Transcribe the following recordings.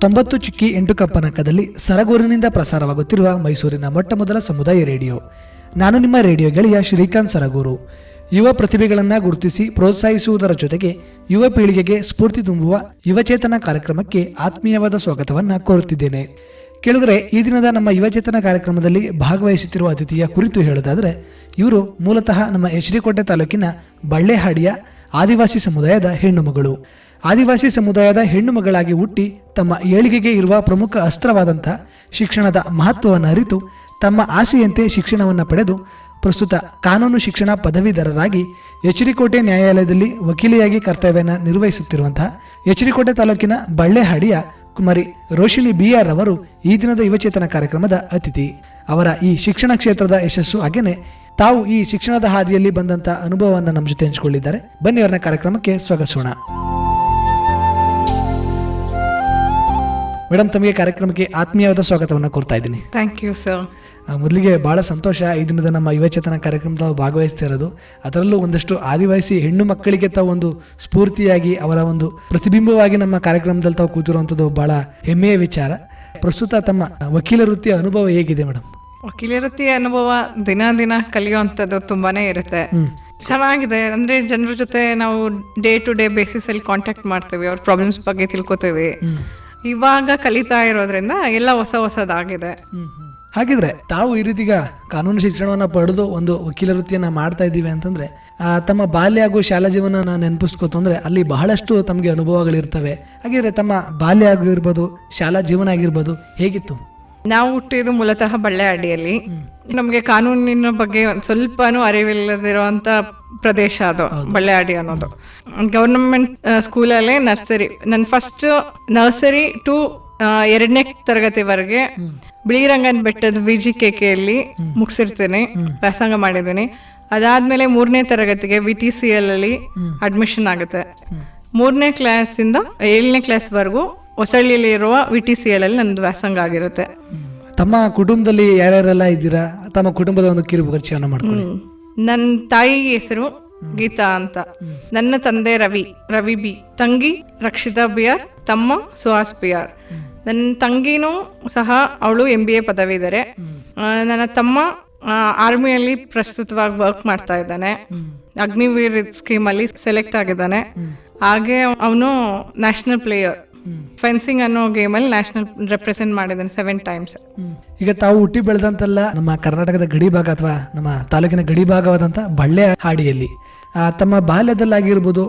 ತೊಂಬತ್ತು ಚುಕ್ಕಿ ಎಂಟು ಕಪ್ಪನಕದಲ್ಲಿ ಸರಗೂರಿನಿಂದ ಪ್ರಸಾರವಾಗುತ್ತಿರುವ ಮೈಸೂರಿನ ಮೊಟ್ಟ ಮೊದಲ ಸಮುದಾಯ ರೇಡಿಯೋ. ನಾನು ನಿಮ್ಮ ರೇಡಿಯೋ ಗೆಳೆಯ ಶ್ರೀಕಾಂತ್ ಸರಗೂರು. ಯುವ ಪ್ರತಿಭೆಗಳನ್ನು ಗುರುತಿಸಿ ಪ್ರೋತ್ಸಾಹಿಸುವುದರ ಜೊತೆಗೆ ಯುವ ಪೀಳಿಗೆಗೆ ಸ್ಫೂರ್ತಿ ತುಂಬುವ ಯುವಚೇತನ ಕಾರ್ಯಕ್ರಮಕ್ಕೆ ಆತ್ಮೀಯವಾದ ಸ್ವಾಗತವನ್ನು ಕೋರುತ್ತಿದ್ದೇನೆ. ಕೆಳಗರೆ, ಈ ದಿನದ ನಮ್ಮ ಯುವಚೇತನ ಕಾರ್ಯಕ್ರಮದಲ್ಲಿ ಭಾಗವಹಿಸುತ್ತಿರುವ ಅತಿಥಿಯ ಕುರಿತು ಹೇಳುವುದಾದರೆ, ಇವರು ಮೂಲತಃ ನಮ್ಮ ಎಚ್ ತಾಲೂಕಿನ ಬಳ್ಳೆಹಾಡಿಯ ಆದಿವಾಸಿ ಸಮುದಾಯದ ಹೆಣ್ಣು ಮಗಳು ಆದಿವಾಸಿ ಸಮುದಾಯದ ಹೆಣ್ಣು ಮಗಳಾಗಿ ಹುಟ್ಟಿ ತಮ್ಮ ಏಳಿಗೆಗೆ ಇರುವ ಪ್ರಮುಖ ಅಸ್ತ್ರವಾದಂಥ ಶಿಕ್ಷಣದ ಮಹತ್ವವನ್ನು ಅರಿತು ತಮ್ಮ ಆಸೆಯಂತೆ ಶಿಕ್ಷಣವನ್ನು ಪಡೆದು ಪ್ರಸ್ತುತ ಕಾನೂನು ಶಿಕ್ಷಣ ಪದವೀಧರರಾಗಿ ಎಚ್ ನ್ಯಾಯಾಲಯದಲ್ಲಿ ವಕೀಲಿಯಾಗಿ ಕರ್ತವ್ಯನ ನಿರ್ವಹಿಸುತ್ತಿರುವಂತಹ ಎಚ್ ತಾಲೂಕಿನ ಬಳ್ಳೆಹಾಡಿಯ ಕುಮಾರಿ ರೋಶಿನಿ ಬಿ ಆರ್ ಅವರು ಈ ದಿನದ ಯುವಚೇತನ ಕಾರ್ಯಕ್ರಮದ ಅತಿಥಿ. ಅವರ ಈ ಶಿಕ್ಷಣ ಕ್ಷೇತ್ರದ ಯಶಸ್ಸು ಹಾಗೇನೆ ತಾವು ಈ ಶಿಕ್ಷಣದ ಹಾದಿಯಲ್ಲಿ ಬಂದಂತಹ ಅನುಭವವನ್ನು ನಮ್ಮ ಜೊತೆ ಹಂಚಿಕೊಂಡಿದ್ದಾರೆ ಬನ್ನಿ ಅವರನ್ನ ಕಾರ್ಯಕ್ರಮಕ್ಕೆ ಸ್ವಾಗತಿಸೋಣ. ಮೇಡಮ್ ತಮಗೆ ಕಾರ್ಯಕ್ರಮಕ್ಕೆ ಆತ್ಮೀಯವಾದ ಸ್ವಾಗತವನ್ನು ಕೋರ್ತಾ ಇದ್ದೀನಿ. ಥ್ಯಾಂಕ್ ಯು ಸರ್ ಮೊದಲಿಗೆ ಭಾಳ ಸಂತೋಷ ಈ ದಿನದ ನಮ್ಮ ಯುವಚೇತನ ಕಾರ್ಯಕ್ರಮದ ಭಾಗವಹಿಸ್ತಿರೋದು ಅದರಲ್ಲೂ ಒಂದಷ್ಟು ಆದಿವಾಸಿ ಹೆಣ್ಣು ಮಕ್ಕಳಿಗೆ ತಾವು ಒಂದು ಸ್ಫೂರ್ತಿಯಾಗಿ ಅವರ ಒಂದು ಪ್ರತಿಬಿಂಬವಾಗಿ ನಮ್ಮ ಕಾರ್ಯಕ್ರಮದಲ್ಲಿ ತಾವು ಕೂತಿರುವಂಥದ್ದು ಭಾಳ ಹೆಮ್ಮೆಯ ವಿಚಾರ. ಪ್ರಸ್ತುತ ತಮ್ಮ ವಕೀಲ ವೃತ್ತಿಯ ಅನುಭವ ಹೇಗಿದೆ ಮೇಡಮ್ ವಕೀಲ ವೃತ್ತಿಯ ಅನುಭವ ದಿನ ದಿನ ಕಲಿಯುವಂಥದ್ದು ತುಂಬಾನೇ ಇರುತ್ತೆ. ಚೆನ್ನಾಗಿದೆ. ಅಂದ್ರೆ ಜನರ ಜೊತೆ ನಾವು ಡೇ ಟು ಡೇ ಬೇಸಿಸ್ ಅಲ್ಲಿ ಕಾಂಟ್ಯಾಕ್ಟ್ ಮಾಡ್ತೇವೆ. ಅವ್ರ ಪ್ರಾಬ್ಲಮ್ಸ್ ಬಗ್ಗೆ ತಿಳ್ಕೊತೀವಿ. ಇವಾಗ ಕಲಿತಾ ಇರೋದ್ರಿಂದ ಎಲ್ಲ ಹೊಸ ಹೊಸದಾಗಿದೆ. ಹಾಗಿದ್ರೆ ತಾವು ಈ ರೀತಿಗ ಕಾನೂನು ಶಿಕ್ಷಣವನ್ನ ಪಡೆದು ಒಂದು ವಕೀಲ ವೃತ್ತಿಯನ್ನ ಮಾಡ್ತಾ ಇದ್ದೀವಿ ಅಂತಂದ್ರೆ ಆ, ತಮ್ಮ ಬಾಲ್ಯ ಹಾಗೂ ಶಾಲಾ ಜೀವನ ನೆನಪಿಸ್ಕೋತು ಅಂದ್ರೆ ಅಲ್ಲಿ ಬಹಳಷ್ಟು ತಮಗೆ ಅನುಭವಗಳಿರ್ತವೆ. ಹಾಗಿದ್ರೆ ತಮ್ಮ ಬಾಲ್ಯ ಆಗಿರ್ಬೋದು ಶಾಲಾ ಜೀವನ ಆಗಿರ್ಬೋದು ಹೇಗಿತ್ತು? ನಾವು ಹುಟ್ಟಿದ್ದು ಮೂಲತಃ ಬಳ್ಳೆಹಳ್ಳಿಯಲ್ಲಿ ನಮಗೆ ಕಾನೂನಿನ ಬಗ್ಗೆ ಒಂದು ಸ್ವಲ್ಪನೂ ಅರಿವಿಲ್ಲದಿರುವಂತ ಪ್ರದೇಶ ಅದು ಬಳ್ಳಾಡಿ ಅನ್ನೋದು. ಗವರ್ನಮೆಂಟ್ ಸ್ಕೂಲಲ್ಲೇ ನರ್ಸರಿ. ನನ್ನ ಫಸ್ಟ್ ನರ್ಸರಿ ಟು ಎರಡನೇ ತರಗತಿವರೆಗೆ ಬಿಳಿರಂಗನ್ ಬೆಟ್ಟದ ವಿ ಜಿ ಕೆ ಕೆಯಲ್ಲಿ ಮುಗಿಸಿರ್ತೇನೆ ವ್ಯಾಸಂಗ ಮಾಡಿದ್ದೀನಿ. ಅದಾದ್ಮೇಲೆ ಮೂರನೇ ತರಗತಿಗೆ ವಿ ಟಿ ಸಿ ಎಲ್ ಅಲ್ಲಿ ಅಡ್ಮಿಷನ್ ಆಗುತ್ತೆ. ಮೂರನೇ ಕ್ಲಾಸಿಂದ ಏಳನೇ ಕ್ಲಾಸ್ವರೆಗೂ ಹೊಸಳ್ಳಿಯಲ್ಲಿ ಇರುವ ವಿ ಟಿ ಸಿ ಎಲ್ ಅಲ್ಲಿ ನಂದು ವ್ಯಾಸಂಗ ಆಗಿರುತ್ತೆ. ತಮ್ಮ ಕುಟುಂಬದಲ್ಲಿ ಯಾರ್ಯಾರೆಲ್ಲ ಇದ್ದೀರಾ? ತಮ್ಮ ಕುಟುಂಬದ ಒಂದು ಕಿರು ಪರಿಚಯನ ಮಾಡ್ಕೊಳ್ಳಿ ನನ್ನ ತಾಯಿ ಹೆಸರು ಗೀತಾ ಅಂತ. ನನ್ನ ತಂದೆ ರವಿ ರವಿ ಬಿ. ತಂಗಿ ರಕ್ಷಿತಾ ಬಿ ಆರ್ ತಮ್ಮ ಸುಹಾಸ್ ಬಿ ಆರ್ ನನ್ನ ತಂಗಿನೂ ಸಹ ಅವಳು ಎಂ ಬಿ ಎ ಪದವಿ ಇದ್ದಾರೆ ನನ್ನ ತಮ್ಮ ಆರ್ಮಿಯಲ್ಲಿ ಪ್ರಸ್ತುತವಾಗಿ ವರ್ಕ್ ಮಾಡ್ತಾ ಇದ್ದಾನೆ. ಅಗ್ನಿವೀರ್ ಸ್ಕೀಮ್ ಅಲ್ಲಿ ಸೆಲೆಕ್ಟ್ ಆಗಿದ್ದಾನೆ. ಹಾಗೆ ಅವನು ನ್ಯಾಷನಲ್ ಪ್ಲೇಯರ್ ಫೆನ್ಸಿಂಗ್ ಅನ್ನೋ ಗೇಮಲ್ಲಿ ನ್ಯಾಷನಲ್ ರೆಪ್ರೆಸೆಂಟ್ ಮಾಡಿದ್ದೇನೆ ಸೆವೆನ್ ಟೈಮ್ಸ್ ಈಗ ತಾವು ಹುಟ್ಟಿ ಬೆಳೆದಂತೆಲ್ಲ ನಮ್ಮ ಕರ್ನಾಟಕದ ಗಡಿ ಭಾಗ ಅಥವಾ ನಮ್ಮ ತಾಲೂಕಿನ ಗಡಿ ಭಾಗವಾದಂಥ ಬಳ್ಳೆ ಹಾಡಿಯಲ್ಲಿ ತಮ್ಮ ಬಾಲ್ಯದಲ್ಲಾಗಿರ್ಬೋದು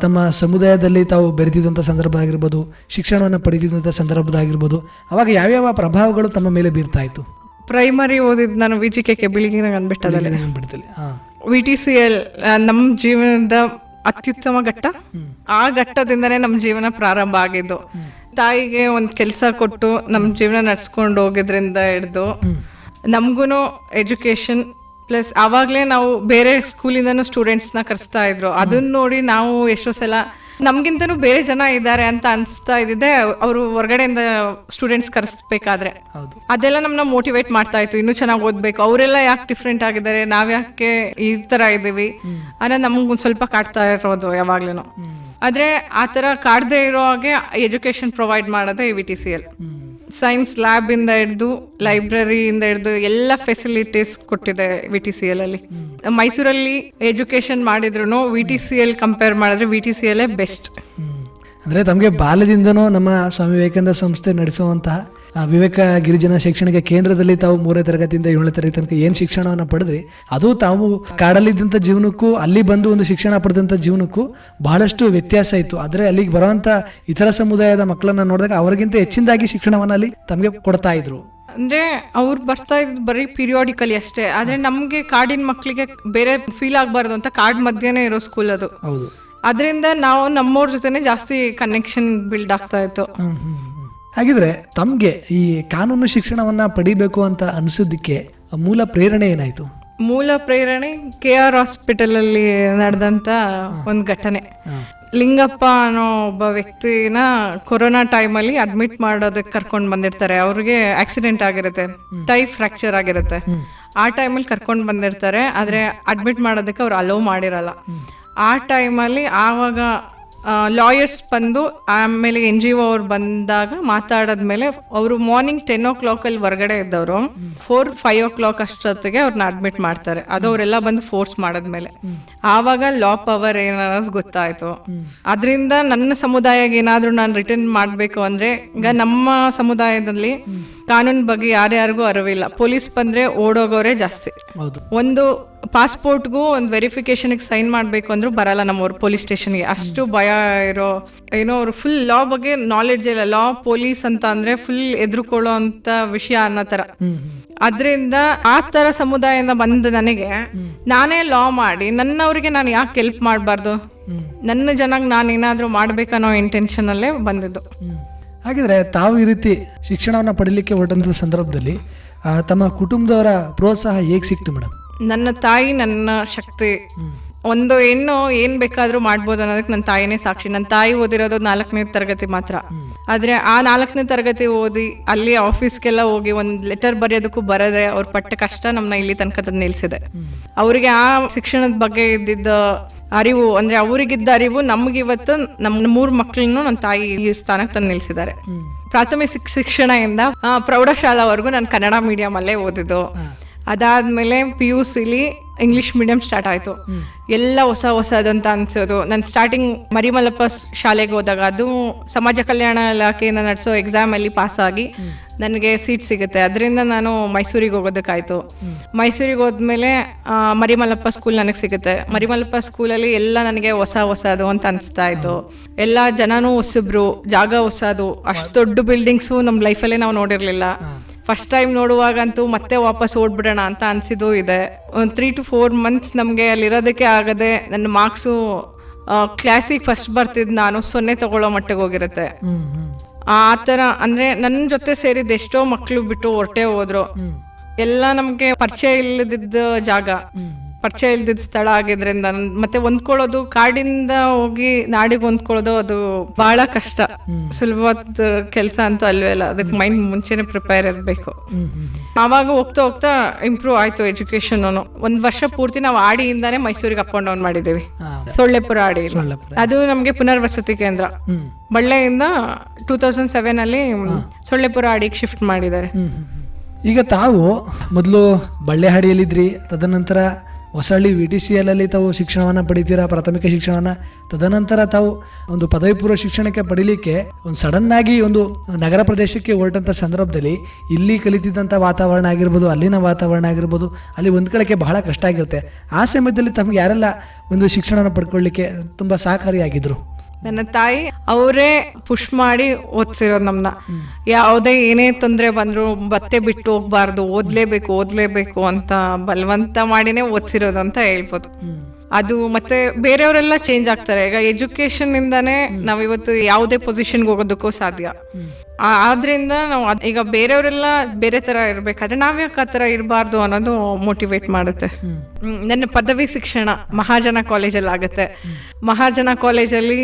ತಮ್ಮ ಸಮುದಾಯದಲ್ಲಿ ತಾವು ಬೆರೆತಿದ್ದಂಥ ಸಂದರ್ಭ ಆಗಿರ್ಬೋದು ಶಿಕ್ಷಣವನ್ನು ಪಡೆದಿದ್ದಂಥ ಸಂದರ್ಭದಾಗಿರ್ಬೋದು ಅವಾಗ ಯಾವ್ಯಾವ ಪ್ರಭಾವಗಳು ತಮ್ಮ ಮೇಲೆ ಬೀರ್ತಾ ಇತ್ತು? ಪ್ರೈಮರಿ ಓದಿದ್ದು ನಾನು ವಿ ಜಿ ಕೆ ಕೆ ಬಿಳಿಗಿನ ಅಂದ್ಬಿಟ್ಟದಲ್ಲಿ ವಿ ಟಿ ಸಿ ಎಲ್ ನಮ್ಮ ಜೀವನದ ಅತ್ಯುತ್ತಮ ಘಟ್ಟ. ಆ ಘಟ್ಟದಿಂದನೇ ನಮ್ಮ ಜೀವನ ಪ್ರಾರಂಭ ಆಗಿದ್ದು. ತಾಯಿಗೆ ಒಂದು ಕೆಲಸ ಕೊಟ್ಟು ನಮ್ಮ ಜೀವನ ನಡ್ಸ್ಕೊಂಡು ಹೋಗಿದ್ರಿಂದ ಹಿಡ್ದು ನಮಗೂ ಎಜುಕೇಷನ್ ಪ್ಲಸ್ ಆವಾಗಲೇ ನಾವು ಬೇರೆ ಸ್ಕೂಲಿಂದನೂ ಸ್ಟೂಡೆಂಟ್ಸ್ನ ಕರೆಸ್ತಾ ಇದ್ರು. ಅದನ್ನ ನೋಡಿ ನಾವು ಎಷ್ಟೋ ಸಲ ನಮ್ಗಿಂತನೂ ಬೇರೆ ಜನ ಇದ್ದಾರೆ ಅಂತ ಅನ್ಸ್ತಾ ಇದ್ದಿದೆ ಅವರು ಹೊರಗಡೆಯಿಂದ ಸ್ಟೂಡೆಂಟ್ಸ್ ಕರೆಸ್ಬೇಕಾದ್ರೆ. ಅದೆಲ್ಲ ನಮ್ಮನ್ನ ಮೋಟಿವೇಟ್ ಮಾಡ್ತಾ ಇತ್ತು. ಇನ್ನೂ ಚೆನ್ನಾಗಿ ಓದ್ಬೇಕು. ಅವರೆಲ್ಲ ಯಾಕೆ ಡಿಫ್ರೆಂಟ್ ಆಗಿದ್ದಾರೆ? ನಾವ್ ಯಾಕೆ ಈ ತರ ಇದೀವಿ ಅನ್ನ ನಮ್ಗೆ ಒಂದ್ ಸ್ವಲ್ಪ ಕಾಡ್ತಾ ಇರೋದು ಯಾವಾಗ್ಲೂ ಆದ್ರೆ ಆ ತರ ಕಾಡದೆ ಇರೋ ಹಾಗೆ ಎಜುಕೇಶನ್ ಪ್ರೊವೈಡ್ ಮಾಡೋದೇ V T C L science lab ಇಂದ ಹಿಡ್ದು ಲೈಬ್ರರಿಯಿಂದ ಹಿಡಿದು ಎಲ್ಲ ಫೆಸಿಲಿಟೀಸ್ ಕೊಟ್ಟಿದೆ ವಿ ಟಿ ಸಿ ಎಲ್ ಅಲ್ಲಿ. ಮೈಸೂರಲ್ಲಿ ಎಜುಕೇಶನ್ ಮಾಡಿದ್ರು V T C L compare ಮಾಡಿದ್ರೆ V T C L best ಅಂದರೆ ತಮಗೆ ಬಾಲ್ಯದಿಂದನೂ ನಮ್ಮ ಸ್ವಾಮಿ ವಿವೇಕಾನಂದ ಸಂಸ್ಥೆ ನಡೆಸುವಂತಹ ವಿವೇಕ ಗಿರಿಜನ ಶೈಕ್ಷಣಿಕ ಕೇಂದ್ರದಲ್ಲಿ ತಾವು ಮೂರನೇ ತರಗತಿಯಿಂದ ಏಳನೇ ತರಗತಿ ತನಕ ಏನು ಶಿಕ್ಷಣವನ್ನು ಪಡೆದ್ರಿ ಅದು ತಾವು ಕಾಡಲ್ಲಿದ್ದಂಥ ಜೀವನಕ್ಕೂ ಅಲ್ಲಿ ಬಂದು ಒಂದು ಶಿಕ್ಷಣ ಪಡೆದಂಥ ಜೀವನಕ್ಕೂ ಬಹಳಷ್ಟು ವ್ಯತ್ಯಾಸ ಇತ್ತು. ಆದರೆ ಅಲ್ಲಿಗೆ ಬರುವಂಥ ಇತರ ಸಮುದಾಯದ ಮಕ್ಕಳನ್ನ ನೋಡಿದಾಗ ಅವರಿಗಿಂತ ಹೆಚ್ಚಿನದಾಗಿ ಶಿಕ್ಷಣವನ್ನು ಅಲ್ಲಿ ತಮಗೆ ಕೊಡ್ತಾ ಇದ್ರು. ಅಂದ್ರೆ ಅವ್ರು ಬರ್ತಾ ಇದ್ ಬರೀ ಪಿರಿಯಾಡಿಕಲಿ ಅಷ್ಟೇ. ಆದ್ರೆ ನಮ್ಗೆ ಕಾಡಿನ ಮಕ್ಕಳಿಗೆ ಬೇರೆ ಫೀಲ್ ಆಗಬಾರ್ದು ಅಂತ ಕಾಡ್ ಮಧ್ಯನೇ ಇರೋ ಸ್ಕೂಲ್ ಅದು. ಹೌದು. ಅದರಿಂದ ನಾವು ನಮ್ಮವ್ರ ಜೊತೆನೆ ಜಾಸ್ತಿ ಕನೆಕ್ಷನ್ ಬಿಲ್ಡ್ ಆಗ್ತಾ ಇತ್ತು. ಹಾಗಿದ್ರೆ ತಮಗೆ ಈ ಕಾನೂನು ಶಿಕ್ಷಣವನ್ನ ಪಡಿಬೇಕು ಅಂತ ಅನಿಸೋದಕ್ಕೆ ಮೂಲ ಪ್ರೇರಣೆ ಏನಾಯ್ತು? ಮೂಲ ಪ್ರೇರಣೆ ಕೆ ಆರ್ ಹಾಸ್ಪಿಟಲ್ ಅಲ್ಲಿ ನಡೆದಂತ ಒಂದು ಘಟನೆ. ಲಿಂಗಪ್ಪ ಅನ್ನೋ ಒಬ್ಬ ವ್ಯಕ್ತಿನ ಕೊರೋನಾ ಟೈಮಲ್ಲಿ ಅಡ್ಮಿಟ್ ಮಾಡೋದಕ್ಕೆ ಕರ್ಕೊಂಡು ಬಂದಿರ್ತಾರೆ. ಅವ್ರಿಗೆ ಆಕ್ಸಿಡೆಂಟ್ ಆಗಿರುತ್ತೆ ಟೈ ಫ್ರಾಕ್ಚರ್ ಆಗಿರುತ್ತೆ. ಆ ಟೈಮಲ್ಲಿ ಕರ್ಕೊಂಡು ಬಂದಿರ್ತಾರೆ ಆದರೆ ಅಡ್ಮಿಟ್ ಮಾಡೋದಕ್ಕೆ ಅವ್ರು ಅಲೋ ಮಾಡಿರಲ್ಲ. ಆ ಟೈಮಲ್ಲಿ ಆವಾಗ ಲಾಯರ್ಸ್ ಬಂದು ಆಮೇಲೆ ಎನ್ ಜಿ ಒ ಅವ್ರು ಬಂದಾಗ ಮಾತಾಡದ್ಮೇಲೆ ಅವರು ಮಾರ್ನಿಂಗ್ ಟೆನ್ ಓ ಕ್ಲಾಕಲ್ಲಿ ಹೊರಗಡೆ ಇದ್ದವರು. ಫೋರ್ ಫೈವ್ ಓ ಕ್ಲಾಕ್ ಅಷ್ಟೊತ್ತಿಗೆ ಅವ್ರನ್ನ ಅಡ್ಮಿಟ್ ಮಾಡ್ತಾರೆ. ಅದು ಅವರೆಲ್ಲ ಬಂದು ಫೋರ್ಸ್ ಮಾಡಿದ್ಮೇಲೆ. ಆವಾಗ ಲಾ ಪವರ್ ಏನಾದ್ರು ಗೊತ್ತಾಯ್ತು. ಅದರಿಂದ ನನ್ನ ಸಮುದಾಯಕ್ಕೆ ಏನಾದರೂ ನಾನು ರಿಟರ್ನ್ ಮಾಡಬೇಕು ಅಂದ್ರೆ ಈಗ ನಮ್ಮ ಸಮುದಾಯದಲ್ಲಿ ಕಾನೂನು ಬಗ್ಗೆ ಯಾರ್ಯಾರಿಗೂ ಅರಿವಿಲ್ಲ. ಪೊಲೀಸ್ ಬಂದ್ರೆ ಓಡೋಗೋರೇ ಜಾಸ್ತಿ. ಒಂದು ಪಾಸ್ಪೋರ್ಟ್ಗೂ ಒಂದು ವೆರಿಫಿಕೇಶನ್ಗೆ ಸೈನ್ ಮಾಡಬೇಕು ಅಂದ್ರೂ ಬರಲ್ಲ ನಮ್ಮವ್ರು ಪೊಲೀಸ್ ಸ್ಟೇಷನ್ಗೆ. ಅಷ್ಟು ಭಯ ಇರೋ, ಏನೋ ಅವ್ರು ಫುಲ್ ಲಾ ಬಗ್ಗೆ ನಾಲೆಡ್ಜ್ ಇಲ್ಲ. ಲಾ ಪೊಲೀಸ್ ಅಂತ ಅಂದ್ರೆ ಫುಲ್ ಎದುರುಕೊಳ್ಳೋ ಅಂತ ವಿಷಯ ಅನ್ನೋ ಥರ. ಅದರಿಂದ ಆ ಥರ ಸಮುದಾಯದಿಂದ ಬಂದ ನನಗೆ ನಾನೇ ಲಾ ಮಾಡಿ ನನ್ನವರಿಗೆ ನಾನು ಯಾಕೆ ಹೆಲ್ಪ್ ಮಾಡಬಾರ್ದು? ನನ್ನ ಜನಕ್ಕೆ ನಾನು ಏನಾದರೂ ಮಾಡ್ಬೇಕನ್ನೋ ಇಂಟೆನ್ಷನಲ್ಲೇ ಬಂದಿದ್ದು. ಹಾಗಿದ್ರೆ ತಾವು ಈ ರೀತಿ ಶಿಕ್ಷಣವನ್ನು ಪಡೀಲಿಕ್ಕೆ ಹೊರಟಂತ ಸಂದರ್ಭದಲ್ಲಿ ತಮ್ಮ ಕುಟುಂಬದವರ ಪ್ರೋತ್ಸಾಹ ಹೇಗೆ ಸಿಕ್ತು ಮೇಡಮ್? ನನ್ನ ತಾಯಿ ನನ್ನ ಶಕ್ತಿ. ಒಂದು ಹೆಣ್ಣು ಏನ್ ಬೇಕಾದ್ರೂ ಮಾಡ್ಬೋದು ಅನ್ನೋದಕ್ಕೆ ನನ್ನ ತಾಯಿನೇ ಸಾಕ್ಷಿ. ನನ್ನ ತಾಯಿ ಓದಿರೋದು ನಾಲ್ಕನೇ ತರಗತಿ ಮಾತ್ರ. ಆದ್ರೆ ಆ ನಾಲ್ಕನೇ ತರಗತಿ ಓದಿ ಅಲ್ಲಿ ಆಫೀಸ್ಗೆಲ್ಲ ಹೋಗಿ ಒಂದ್ ಲೆಟರ್ ಬರೆಯೋದಕ್ಕೂ ಬರದೆ ಅವ್ರ ಪಟ್ಟ ಕಷ್ಟ ನಮ್ಮನ್ನ ಇಲ್ಲಿ ತನಕ ತಂದು ನಿಲ್ಸಿದೆ. ಅವರಿಗೆ ಆ ಶಿಕ್ಷಣದ ಬಗ್ಗೆ ಇದ್ದಿದ್ದ ಅರಿವು, ಅಂದ್ರೆ ಅವರಿಗಿದ್ದ ಅರಿವು ನಮಗಿವತ್ತು ನಮ್ಮ ಮೂರು ಮಕ್ಕಳನ್ನು ನನ್ನ ತಾಯಿ ಈ ಸ್ಥಾನಕ್ಕೆ ತಂದು ನಿಲ್ಸಿದ್ದಾರೆ. ಪ್ರಾಥಮಿಕ ಶಿಕ್- ಶಿಕ್ಷಣದಿಂದ ಪ್ರೌಢಶಾಲಾವರೆಗೂ ನಾನು ಕನ್ನಡ ಮೀಡಿಯಂ ಅಲ್ಲೇ ಓದಿದ್ದು. ಅದಾದ್ಮೇಲೆ ಪಿ ಯು ಸಿಲಿ ಇಂಗ್ಲಿಷ್ ಮೀಡಿಯಂ ಸ್ಟಾರ್ಟ್ ಆಯ್ತು. ಎಲ್ಲ ಹೊಸ ಹೊಸದಂತ ಅನಿಸೋದು. ನಾನು ಸ್ಟಾರ್ಟಿಂಗ್ ಮರಿಮಲ್ಲಪ್ಪ ಶಾಲೆಗೆ ಹೋದಾಗ ಅದು ಸಮಾಜ ಕಲ್ಯಾಣ ಇಲಾಖೆಯಿಂದ ನಡೆಸೋ ಎಕ್ಸಾಮ್ ಅಲ್ಲಿ ಪಾಸ್ ಆಗಿ ನನಗೆ ಸೀಟ್ ಸಿಗುತ್ತೆ. ಅದರಿಂದ ನಾನು ಮೈಸೂರಿಗೆ ಹೋಗೋದಕ್ಕಾಯ್ತು. ಮೈಸೂರಿಗೆ ಹೋದ್ಮೇಲೆ ಮರಿಮಲ್ಲಪ್ಪ ಸ್ಕೂಲ್ ನನಗೆ ಸಿಗುತ್ತೆ. ಮರಿಮಲ್ಲಪ್ಪ ಸ್ಕೂಲಲ್ಲಿ ಎಲ್ಲ ನನಗೆ ಹೊಸ ಹೊಸದು ಅಂತ ಅನಿಸ್ತಾ ಇತ್ತು. ಎಲ್ಲ ಜನನೂ ಹೊಸಬ್ರು ಜಾಗ ಹೊಸದು ಅಷ್ಟು ದೊಡ್ಡ ಬಿಲ್ಡಿಂಗ್ಸು ನಮ್ಮ ಲೈಫಲ್ಲೇ ನಾವು ನೋಡಿರಲಿಲ್ಲ. ಫಸ್ಟ್ ಟೈಮ್ ನೋಡುವಾಗಂತೂ ಮತ್ತೆ ವಾಪಸ್ ಓಡ್ಬಿಡೋಣ ಅಂತ ಅನಿಸಿದ್ದು ಇದೆ. ಒಂದು ತ್ರೀ ಟು ಫೋರ್ ಮಂತ್ಸ್ ನಮಗೆ ಅಲ್ಲಿರೋದಕ್ಕೆ ಆಗದೆ ನನ್ನ ಮಾರ್ಕ್ಸು ಕ್ಲಾಸಿಗೆ ಫಸ್ಟ್ ಬರ್ತಿದ್ದು ನಾನು ಸೊನ್ನೆ ತಗೊಳ್ಳೋ ಮಟ್ಟಿಗೆ ಹೋಗಿರುತ್ತೆ. ಆ ಥರ ಅಂದರೆ ನನ್ನ ಜೊತೆ ಸೇರಿದ ಎಷ್ಟೋ ಮಕ್ಕಳು ಬಿಟ್ಟು ಹೊರಟೆ ಹೋದ್ರು. ಎಲ್ಲ ನಮಗೆ ಪರಿಚಯ ಇಲ್ಲದಿದ್ದ ಜಾಗ. ಪರಿಚಯ ಇಲ್ದಿದ್ದ ಸ್ಥಳ ಆಗಿದ್ರಿಂದ ಮತ್ತೆ ಹೊಂದ್ಕೊಳ್ಳೋದು ಕಾಡಿಂದ ಹೋಗಿ ನಾಡಿಗೆ ಹೊಂದ್ಕೊಳ್ಳೋದು ಅದು ಬಹಳ ಕಷ್ಟ. ಸುಲಭವಾದ ಕೆಲಸ ಅಂತೂ ಅಲ್ವೇ ಅಲ್ಲ ಅದಕ್ಕೆ ಮೈಂಡ್ ಮುಂಚೆನೆ ಪ್ರಿಪೇರ್ ಇರಬೇಕು. ಆವಾಗ ಹೋಗ್ತಾ ಹೋಗ್ತಾ ಇಂಪ್ರೂವ್ ಆಯ್ತು ಎಜುಕೇಶನ್ ಒಂದು ವರ್ಷ ಪೂರ್ತಿ ನಾವು ಆಡಿಯಿಂದಾನೆ ಮೈಸೂರಿಗೆ ಅಪ್ ಅಂಡ್ ಡೌನ್ ಮಾಡಿದ್ದೀವಿ ಸೊಳ್ಳೆಪುರ ಆಡಿ. ಅದು ನಮಗೆ ಪುನರ್ವಸತಿ ಕೇಂದ್ರ. ಬಳ್ಳೆಯಿಂದ ಟೂ ತೌಸಂಡ್ ಸೆವೆನ್ ಅಲ್ಲಿ ಸೊಳ್ಳೆಪುರ ಆಡಿಗೆ ಶಿಫ್ಟ್ ಮಾಡಿದ್ದಾರೆ. ಈಗ ತಾವು ಮೊದಲು ಬಳ್ಳೆಹಾಡಿಯಲ್ಲಿದ್ರಿ ತದನಂತರ ಹೊಸಳ್ಳಿ ವಿ ಟಿ ಸಿ ಎಲ್ಲಲ್ಲಿ ತಾವು ಶಿಕ್ಷಣವನ್ನು ಪಡಿತೀರಾ, ಪ್ರಾಥಮಿಕ ಶಿಕ್ಷಣವನ್ನು? ತದನಂತರ ತಾವು ಒಂದು ಪದವಿ ಪೂರ್ವ ಶಿಕ್ಷಣಕ್ಕೆ ಪಡಿಲಿಕ್ಕೆ ಒಂದು ಸಡನ್ನಾಗಿ ಒಂದು ನಗರ ಪ್ರದೇಶಕ್ಕೆ ಹೊರಟಂಥ ಸಂದರ್ಭದಲ್ಲಿ ಇಲ್ಲಿ ಕಲಿತಿದ್ದಂಥ ವಾತಾವರಣ ಆಗಿರ್ಬೋದು, ಅಲ್ಲಿನ ವಾತಾವರಣ ಆಗಿರ್ಬೋದು, ಅಲ್ಲಿ ಹೊಂದ್ಕೊಳ್ಳೋಕ್ಕೆ ಬಹಳ ಕಷ್ಟ ಆಗಿರುತ್ತೆ. ಆ ಸಮಯದಲ್ಲಿ ತಮಗೆ ಯಾರೆಲ್ಲ ಒಂದು ಶಿಕ್ಷಣವನ್ನು ಪಡ್ಕೊಳ್ಳಿಕ್ಕೆ ತುಂಬ ಸಹಕಾರಿಯಾಗಿದ್ರು? ನನ್ನ ತಾಯಿ ಅವರೇ ಪುಷ್ ಮಾಡಿ ಓದ್ಸಿರೋದು ನಮ್ಮನ್ನ ಯಾವುದೇ ಏನೇ ತೊಂದರೆ ಬಂದ್ರು ಬತ್ತೆ ಬಿಟ್ಟು ಹೋಗ್ಬಾರ್ದು, ಓದ್ಲೇಬೇಕು ಓದ್ಲೇಬೇಕು ಅಂತ ಬಲವಂತ ಮಾಡಿನೇ ಓದ್ಸಿರೋದು ಅಂತ ಹೇಳ್ಬೋದು. ಅದು ಮತ್ತೆ ಬೇರೆಯವರೆಲ್ಲ ಚೇಂಜ್ ಆಗ್ತಾರೆ. ಈಗ ಎಜುಕೇಶನ್ ಇಂದಾನೆ ನಾವ್ ಇವತ್ತು ಯಾವುದೇ ಪೊಸಿಷನ್ಗೆ ಹೋಗೋದಕ್ಕೂ ಸಾಧ್ಯ. ಆದ್ರಿಂದ ನಾವು ಈಗ ಬೇರೆಯವರೆಲ್ಲ ಬೇರೆ ತರ ಇರ್ಬೇಕಾದ್ರೆ ನಾವ್ಯಾಕೆ ಆ ತರ ಇರಬಾರ್ದು ಅನ್ನೋದು ಮೋಟಿವೇಟ್ ಮಾಡುತ್ತೆ. ನನ್ನ ಪದವಿ ಶಿಕ್ಷಣ ಮಹಾಜನ ಕಾಲೇಜಲ್ಲಿ ಆಗುತ್ತೆ. ಮಹಾಜನ ಕಾಲೇಜಲ್ಲಿ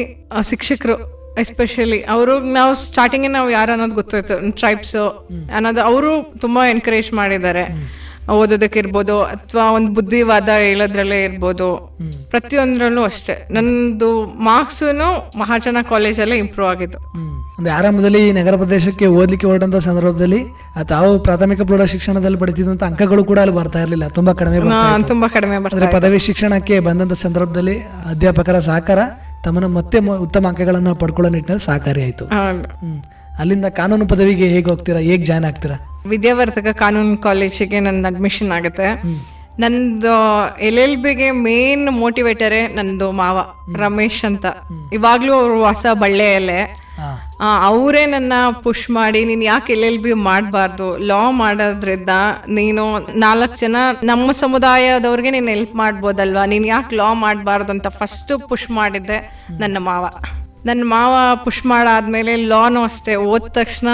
ಶಿಕ್ಷಕರು ಎಸ್ಪೆಷಲಿ ಅವರು ನಾವು ಸ್ಟಾರ್ಟಿಂಗ್ ನಾವು ಯಾರು ಅನ್ನೋದು ಗೊತ್ತಾಯ್ತು. ಟ್ರೈಬ್ಸ್ ಅನ್ನೋದು ಅವರು ತುಂಬಾ ಎನ್ಕರೇಜ್ ಮಾಡಿದ್ದಾರೆ. ಓದೋದಕ್ಕೆ ಇರ್ಬೋದು ಅಥವಾ ಒಂದು ಬುದ್ಧಿವಾದ ಹೇಳೋದ್ರಲ್ಲೇ ಇರ್ಬೋದು. ಪ್ರತಿಯೊಂದರಲ್ಲೂ ಅಷ್ಟೇ. ನಂದು ಮಾರ್ಕ್ಸು ಮಹಾಜನ ಕಾಲೇಜಲ್ಲೇ ಇಂಪ್ರೂವ್ ಆಗಿತ್ತು. ಒಂದು ಆರಂಭದಲ್ಲಿ ನಗರ ಪ್ರದೇಶಕ್ಕೆ ಓದಲಿಕ್ಕೆ ಹೊರಟಂತ ಸಂದರ್ಭದಲ್ಲಿ ತಾವು ಪ್ರಾಥಮಿಕ ಪ್ರೌಢ ಶಿಕ್ಷಣದಲ್ಲಿ ಪಡೆದಿದ್ದಂತ ಅಂಕಗಳು ಕೂಡ ಅಲ್ಲಿ ಬರ್ತಾ ಇರಲಿಲ್ಲ. ತುಂಬಾ ಕಡಿಮೆ. ತುಂಬಾ ಕಡಿಮೆ ಬರ್ತದೆ ಪದವಿ ಶಿಕ್ಷಣಕ್ಕೆ ಬಂದಂತ ಸಂದರ್ಭದಲ್ಲಿ ಅಧ್ಯಾಪಕರ ಸಹಕಾರ ತಮ್ಮನ್ನ ಮತ್ತೆ ಉತ್ತಮ ಅಂಕಗಳನ್ನು ಪಡ್ಕೊಳ್ಳೋ ನಿಟ್ಟಿನಲ್ಲಿ ಸಹಕಾರಿ ಆಯಿತು. ಅಲ್ಲಿಂದ ಕಾನೂನು ಪದವಿಗೆ ಹೇಗೆ ಹೋಗ್ತೀರಾ? ಹೇಗೆ ಜಾಯ್ನ್ ಆಗ್ತೀರಾ? ವಿದ್ಯಾವರ್ಧಕ ಕಾನೂನು ಕಾಲೇಜಿಗೆ ನನ್ನ ಅಡ್ಮಿಷನ್ ಆಗುತ್ತೆ. ನಂದು ಎಲ್ ಎಲ್ ಬಿಗೆ ಮೇನ್ ಮೋಟಿವೇಟರೇ ನಂದು ಮಾವ ರಮೇಶ್ ಅಂತ. ಇವಾಗ್ಲೂ ಅವರು ಹೊಸ ಬಳ್ಳೆಯಲ್ಲೇ. ಅವರೇ ನನ್ನ ಪುಷ್ ಮಾಡಿ ನೀನು ಯಾಕೆ ಎಲ್ ಎಲ್ ಬಿ ಮಾಡಬಾರ್ದು? ಲಾ ಮಾಡೋದ್ರಿಂದ ನೀನು ನಾಲ್ಕು ಜನ ನಮ್ಮ ಸಮುದಾಯದವ್ರಿಗೆ ನೀನು ಹೆಲ್ಪ್ ಮಾಡ್ಬೋದಲ್ವಾ? ನೀನು ಯಾಕೆ ಲಾ ಮಾಡಬಾರ್ದು ಅಂತ ಫಸ್ಟ್ ಪುಷ್ ಮಾಡಿದ್ದೆ ನನ್ನ ಮಾವ. ನನ್ನ ಮಾವ ಪುಷ್ ಮಾಡಾದ್ಮೇಲೆ ಲಾನು ಅಷ್ಟೇ. ಓದ ತಕ್ಷಣ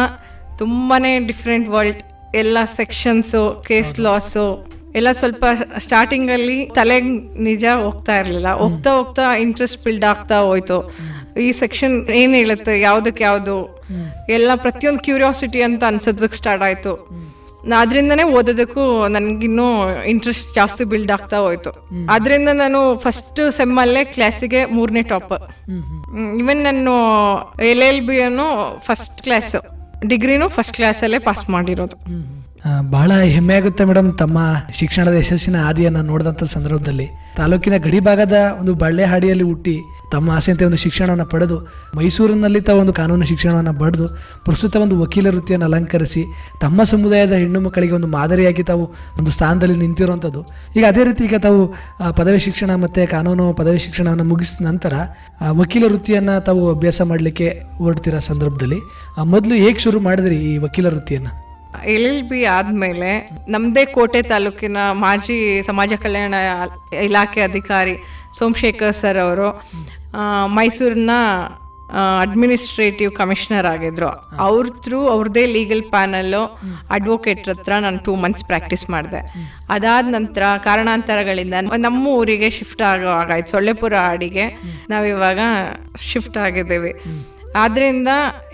ತುಂಬಾನೇ ಡಿಫ್ರೆಂಟ್ ವರ್ಲ್ಡ್ ಎಲ್ಲ ಸೆಕ್ಷನ್ಸು ಕೇಸ್ ಲಾಸು ಎಲ್ಲ ಸ್ವಲ್ಪ ಸ್ಟಾರ್ಟಿಂಗ್ ಅಲ್ಲಿ ತಲೆಗೆ ನಿಜ ಹೋಗ್ತಾ ಇರ್ಲಿಲ್ಲ. ಹೋಗ್ತಾ ಹೋಗ್ತಾ ಇಂಟ್ರೆಸ್ಟ್ ಬಿಲ್ಡ್ ಆಗ್ತಾ ಹೋಯ್ತು. ಈ ಸೆಕ್ಷನ್ ಏನು ಹೇಳುತ್ತೆ ಯಾವ್ದಕ್ಕೆ ಯಾವುದು? ಎಲ್ಲ ಪ್ರತಿಯೊಂದು ಕ್ಯೂರಿಯಾಸಿಟಿ ಅಂತ ಅನ್ಸೋದಕ್ಕೆ ಸ್ಟಾರ್ಟ್ ಆಯಿತು. ಅದರಿಂದನೇ ಓದೋದಕ್ಕೂ ನನಗಿನ್ನೂ ಇಂಟ್ರೆಸ್ಟ್ ಜಾಸ್ತಿ ಬಿಲ್ಡ್ ಆಗ್ತಾ ಹೋಯ್ತು. ಅದರಿಂದ ನಾನು ಫಸ್ಟ್ ಸೆಮ್ಮಲ್ಲೇ ಕ್ಲಾಸಿಗೆ ಮೂರನೇ ಟಾಪ್ ಇವನ್ ನಾನು ಎಲ್ ಎಲ್ ಬಿ ಅನ್ನು ಫಸ್ಟ್ ಕ್ಲಾಸ್ ಡಿಗ್ರಿನೂ ಫಸ್ಟ್ ಕ್ಲಾಸಲ್ಲೇ ಪಾಸ್ ಮಾಡಿರೋದು. ಬಹಳ ಹೆಮ್ಮೆ ಆಗುತ್ತೆ ಮೇಡಮ್ ತಮ್ಮ ಶಿಕ್ಷಣದ ಯಶಸ್ಸಿನ ಹಾದಿಯನ್ನು ನೋಡಿದಂಥ ಸಂದರ್ಭದಲ್ಲಿ. ತಾಲೂಕಿನ ಗಡಿ ಭಾಗದ ಒಂದು ಬಳ್ಳೆಹಾಡಿಯಲ್ಲಿ ಹುಟ್ಟಿ ತಮ್ಮ ಆಸೆಯಂತೆ ಒಂದು ಶಿಕ್ಷಣವನ್ನು ಪಡೆದು, ಮೈಸೂರಿನಲ್ಲಿ ತಾವು ಒಂದು ಕಾನೂನು ಶಿಕ್ಷಣವನ್ನು ಪಡೆದು, ಪ್ರಸ್ತುತ ಒಂದು ವಕೀಲ ವೃತ್ತಿಯನ್ನು ಅಲಂಕರಿಸಿ, ತಮ್ಮ ಸಮುದಾಯದ ಹೆಣ್ಣು ಮಕ್ಕಳಿಗೆ ಒಂದು ಮಾದರಿಯಾಗಿ ತಾವು ಒಂದು ಸ್ಥಾನದಲ್ಲಿ ನಿಂತಿರುವಂಥದ್ದು. ಈಗ ಅದೇ ರೀತಿ ಈಗ ತಾವು ಪದವಿ ಶಿಕ್ಷಣ ಮತ್ತು ಕಾನೂನು ಪದವಿ ಶಿಕ್ಷಣವನ್ನು ಮುಗಿಸಿದ ನಂತರ ವಕೀಲ ವೃತ್ತಿಯನ್ನು ತಾವು ಅಭ್ಯಾಸ ಮಾಡಲಿಕ್ಕೆ ಹೊರಡ್ತಿರೋ ಸಂದರ್ಭದಲ್ಲಿ? ಮೊದಲು ಹೇಗೆ ಶುರು ಮಾಡಿದ್ರಿ ಈ ವಕೀಲ ವೃತ್ತಿಯನ್ನು? ಎಲ್ ಎಲ್ ಬಿ ಆದಮೇಲೆ ನಮ್ಮದೇ ಕೋಟೆ ತಾಲೂಕಿನ ಮಾಜಿ ಸಮಾಜ ಕಲ್ಯಾಣ ಇಲಾಖೆ ಅಧಿಕಾರಿ ಸೋಮಶೇಖರ್ ಸರ್ ಅವರು ಮೈಸೂರಿನ ಅಡ್ಮಿನಿಸ್ಟ್ರೇಟಿವ್ ಕಮಿಷನರ್ ಆಗಿದ್ರು. ಅವ್ರ ಥ್ರೂ ಅವ್ರದ್ದೇ ಲೀಗಲ್ ಪ್ಯಾನಲ್ಲು ಅಡ್ವೊಕೇಟ್ ಹತ್ರ ನಾನು ಟೂ ಮಂತ್ಸ್ ಪ್ರಾಕ್ಟೀಸ್ ಮಾಡಿದೆ. ಅದಾದ ನಂತರ ಕಾರಣಾಂತರಗಳಿಂದ ನಮ್ಮ ಊರಿಗೆ ಶಿಫ್ಟ್ ಆಗೋ ಆಗಾಯ್ತು ಸೊಳ್ಳೆಪುರ ಆಡಿಗೆ ನಾವಿವಾಗ ಶಿಫ್ಟ್ ಆಗಿದ್ದೀವಿ. ಆದ್ರಿಂದ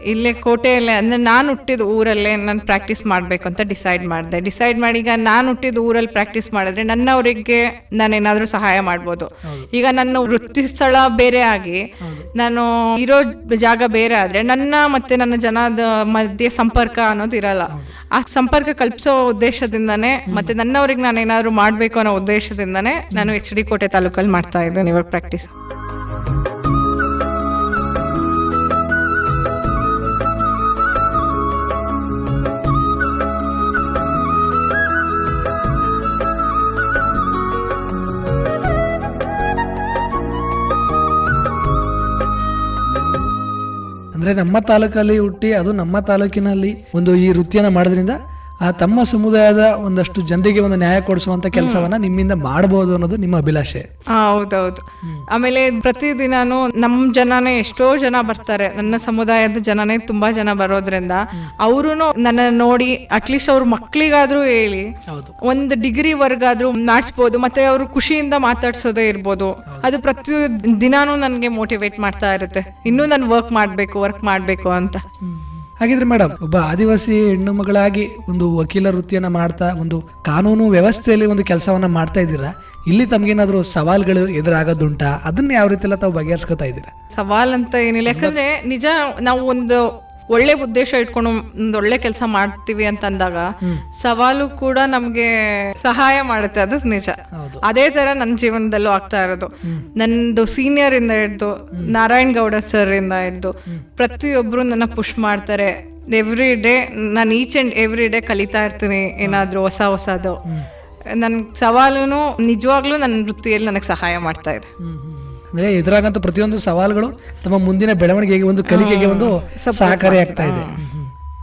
ಇಲ್ಲೇ ಕೋಟೆಯಲ್ಲೇ ಅಂದ್ರೆ ನಾನು ಹುಟ್ಟಿದ ಊರಲ್ಲೇ ನಾನು ಪ್ರಾಕ್ಟೀಸ್ ಮಾಡಬೇಕು ಅಂತ ಡಿಸೈಡ್ ಮಾಡಿದೆ. ಡಿಸೈಡ್ ಮಾಡಿ ಈಗ ನಾನು ಹುಟ್ಟಿದ ಊರಲ್ಲಿ ಪ್ರಾಕ್ಟೀಸ್ ಮಾಡಿದ್ರೆ ನನ್ನವರಿಗೆ ನಾನೇನಾದರೂ ಸಹಾಯ ಮಾಡ್ಬೋದು. ಈಗ ನನ್ನ ವೃತ್ತಿ ಸ್ಥಳ ಬೇರೆ ಆಗಿ ನಾನು ಇರೋ ಜಾಗ ಬೇರೆ ಆದ್ರೆ ನನ್ನ ಮತ್ತೆ ನನ್ನ ಜನದ ಮಧ್ಯೆ ಸಂಪರ್ಕ ಅನ್ನೋದು ಇರಲ್ಲ. ಆ ಸಂಪರ್ಕ ಕಲ್ಪಿಸೋ ಉದ್ದೇಶದಿಂದನೇ ಮತ್ತೆ ನನ್ನವ್ರಿಗೆ ನಾನು ಏನಾದ್ರೂ ಮಾಡಬೇಕು ಅನ್ನೋ ಉದ್ದೇಶದಿಂದನೇ ನಾನು ಎಚ್ ಡಿ ಕೋಟೆ ತಾಲೂಕಲ್ಲಿ ಮಾಡ್ತಾ ಇದ್ದೇನೆ ಇವಾಗ ಪ್ರಾಕ್ಟೀಸ್ ಅಂದ್ರೆ ನಮ್ಮ ತಾಲೂಕಲ್ಲಿ ಹುಟ್ಟಿ ಅದು ನಮ್ಮ ತಾಲೂಕಿನಲ್ಲಿ ಒಂದು ಈ ವೃತ್ತಿಯನ್ನ ಮಾಡೋದ್ರಿಂದ ಆ ತಮ್ಮ ಸಮುದಾಯದ ಒಂದಷ್ಟು ಜನರಿಗೆ ಒಂದು ನ್ಯಾಯ ಕೊಡಿಸುವಂತ ಕೆಲಸವನ್ನ ನಿಮ್ಮಿಂದ ಮಾಡಬಹುದು ಅನ್ನೋದು ನಿಮ್ಮ ಅಭಿಲಾಷೆ. ಹೌದೌದು. ಆಮೇಲೆ ಪ್ರತಿದಿನಾನು ನಮ್ಮ ಜನನೇ ಎಷ್ಟೋ ಜನ ಬರ್ತಾರೆ. ನನ್ನ ಸಮುದಾಯದ ಜನನೇ ತುಂಬಾ ಜನ ಬರೋದ್ರಿಂದ ಅವರು ನನ್ನ ನೋಡಿ ಅಟ್ಲೀಸ್ಟ್ ಅವ್ರ ಮಕ್ಳಿಗಾದ್ರೂ ಹೇಳಿ ಒಂದು ಡಿಗ್ರಿ ವರ್ಗಾದ್ರೂ ಮಾಡಿಸ್ಬೋದು ಮತ್ತೆ ಅವರು ಖುಷಿಯಿಂದ ಮಾತಾಡ್ಸೋದೇ ಇರ್ಬೋದು. ಅದು ಪ್ರತಿ ದಿನಾನು ನನಗೆ ಮೋಟಿವೇಟ್ ಮಾಡ್ತಾ ಇರುತ್ತೆ. ಇನ್ನೂ ನಾನು ವರ್ಕ್ ಮಾಡಬೇಕು ವರ್ಕ್ ಮಾಡಬೇಕು ಅಂತ. ಹಾಗಿದ್ರೆ ಮೇಡಮ್ ಒಬ್ಬ ಆದಿವಾಸಿ ಹೆಣ್ಣು ಮಗಳಾಗಿ ಒಂದು ವಕೀಲ ವೃತ್ತಿಯನ್ನ ಮಾಡ್ತಾ, ಒಂದು ಕಾನೂನು ವ್ಯವಸ್ಥೆಯಲ್ಲಿ ಒಂದು ಕೆಲಸವನ್ನ ಮಾಡ್ತಾ ಇದ್ದೀರಾ? ಇಲ್ಲಿ ತಮ್ಗೇನಾದ್ರೂ ಸವಾಲ್ಗಳು ಎದುರಾಗೋದುಂಟಾ? ಅದನ್ನ ಯಾವ ರೀತಿ ಎಲ್ಲ ತಾವು ಬಗೆಹರಿಸ್ಕೊತಾ ಇದ್ದೀರಾ? ಸವಾಲ್ ಅಂತ ಏನಿಲ್ಲ. ಯಾಕಂದ್ರೆ ನಿಜ ನಾವು ಒಂದು ಒಳ್ಳೆ ಉದ್ದೇಶ ಇಟ್ಕೊಂಡು ಒಂದು ಒಳ್ಳೆ ಕೆಲಸ ಮಾಡ್ತೀವಿ ಅಂತ ಅಂದಾಗ ಸವಾಲು ಕೂಡ ನಮ್ಗೆ ಸಹಾಯ ಮಾಡುತ್ತೆ ಅದು ನಿಜ. ಅದೇ ತರ ನನ್ನ ಜೀವನದಲ್ಲೂ ಆಗ್ತಾ ಇರೋದು. ನಂದು ಸೀನಿಯರ್ ಇಂದ ಹಿಡ್ದು ನಾರಾಯಣ್ ಗೌಡ ಸರ್ ಇಂದ ಹಿಡ್ದು ಪ್ರತಿಯೊಬ್ರು ನನ್ನ ಪುಷ್ ಮಾಡ್ತಾರೆ. ಎವ್ರಿ ಡೇ ನಾನು ಈಚ್ ಅಂಡ್ ಎವ್ರಿ ಡೇ ಕಲಿತಾ ಇರ್ತೀನಿ ಏನಾದ್ರೂ ಹೊಸ ಹೊಸದು. ನನ್ ಸವಾಲುನು ನಿಜವಾಗ್ಲೂ ನನ್ನ ವೃತ್ತಿಯಲ್ಲಿ ನನಗೆ ಸಹಾಯ ಮಾಡ್ತಾ ಇದೆ. ಅಂದ್ರೆ ಎದುರಾಗಂತ ಪ್ರತಿಯೊಂದು ಸವಾಲುಗಳು ತಮ್ಮ ಮುಂದಿನ ಬೆಳವಣಿಗೆಗೆ ಒಂದು ಕಲಿಕೆಗೆ ಒಂದು ಸಹಕಾರಿ ಆಗ್ತಾ ಇದೆ.